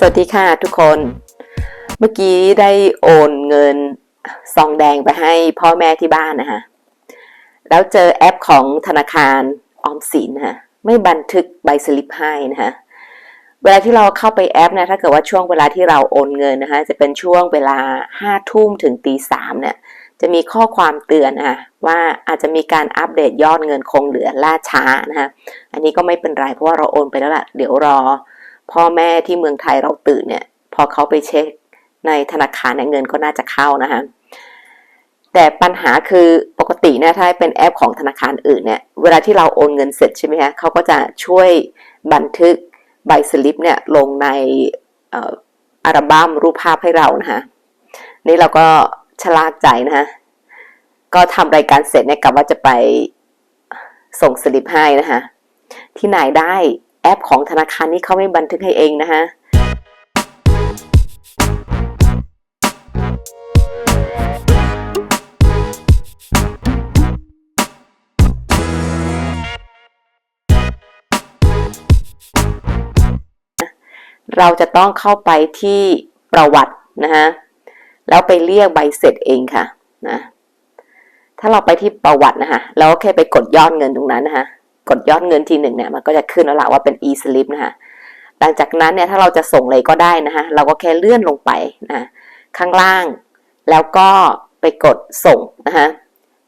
สวัสดีค่ะทุกคน เมื่อกี้ได้โอนเงินซองแดงไปให้พ่อแม่ที่บ้านนะคะแล้วเจอแอปของธนาคารออมสินนะคะไม่บันทึกใบสลิปให้นะคะเวลาที่เราเข้าไปแอปนะถ้าเกิดว่าช่วงเวลาที่เราโอนเงินนะคะจะเป็นช่วงเวลาห้าทุ่มถึงตีสามเนี่ยจะมีข้อความเตือนนะคะว่าอาจจะมีการอัปเดตยอดเงินคงเหลือล่าช้านะคะอันนี้ก็ไม่เป็นไรเพราะว่าเราโอนไปแล้วล่ะเดี๋ยวรอ พ่อแม่ที่เมืองไทยเราตื่นเนี่ย พอเขาไปเช็คในธนาคารเนี่ยเงินก็น่าจะเข้านะคะแต่ปัญหาคือปกติเนี่ยถ้าเป็นแอปของธนาคารอื่นเนี่ยเวลาที่เราโอนเงินเสร็จใช่ไหมคะเขาก็จะช่วยบันทึกใบสลิปเนี่ยลงในอัลบั้มรูปภาพให้เรานะคะนี่เราก็ชะล่าใจนะคะก็ทำรายการเสร็จเนี่ยกะว่าจะไปส่งสลิปให้นะคะที่ไหนได้ แอปของธนาคารนี้เขาไม่บันทึกให้เองนะคะเราจะต้องเข้าไปที่ประวัตินะฮะ แล้วไปเรียกใบเสร็จเองค่ะนะ ถ้าเราไปที่ประวัตินะคะแล้วแค่ไปกดยอดเงินตรงนั้นนะคะ กดยอดเงินทีหนึ่งเนี่ยมันก็จะขึ้นแล้วล่ะว่าเป็น e-slip นะคะหลังจากนั้นเนี่ยถ้าเราจะส่งเลยก็ได้นะคะเราก็แค่เลื่อนลงไปนะข้างล่าง แล้วก็ไปกดส่งนะคะ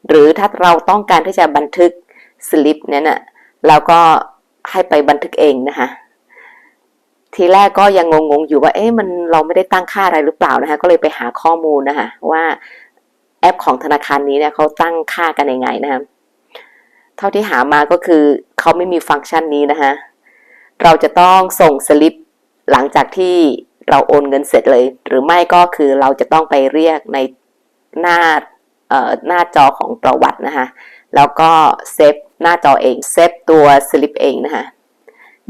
หรือถ้าเราต้องการที่จะบันทึกสลิปเนี่ยนะเราก็ให้ไปบันทึกเองนะคะทีแรกก็ยังงงๆอยู่ว่าเอ๊ะมันเราไม่ได้ตั้งค่าอะไรหรือเปล่านะคะก็เลยไปหาข้อมูลนะคะว่าแอปของธนาคารนี้เนี่ยเขาตั้งค่ากันยังไงนะคะ เท่าที่หามาก็คือเขาไม่มีฟังก์ชันนี้นะคะ เราจะต้องส่งสลิปหลังจากที่เราโอนเงินเสร็จเลย หรือไม่ก็คือเราจะต้องไปเรียกในหน้าหน้าจอของประวัตินะคะ แล้วก็เซฟหน้าจอเองเซฟตัวสลิปเองนะคะ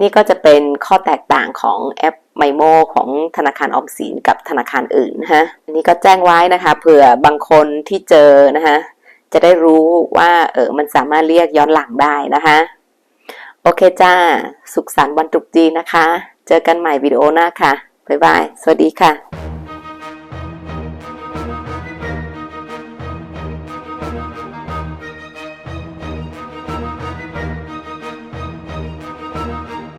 นี่ก็จะเป็นข้อแตกต่างของแอปไมโมของธนาคารออมสินกับธนาคารอื่นนะคะอันนี้ก็แจ้งไว้นะคะเผื่อบางคนที่เจอนะคะ จะได้รู้ว่าเออมันสามารถเรียกย้อนหลังได้นะคะ โอเคจ้า สุขสันต์วันตรุษจีนนะคะ เจอกันใหม่วิดีโอหน้าค่ะ บ๊ายบาย สวัสดีค่ะ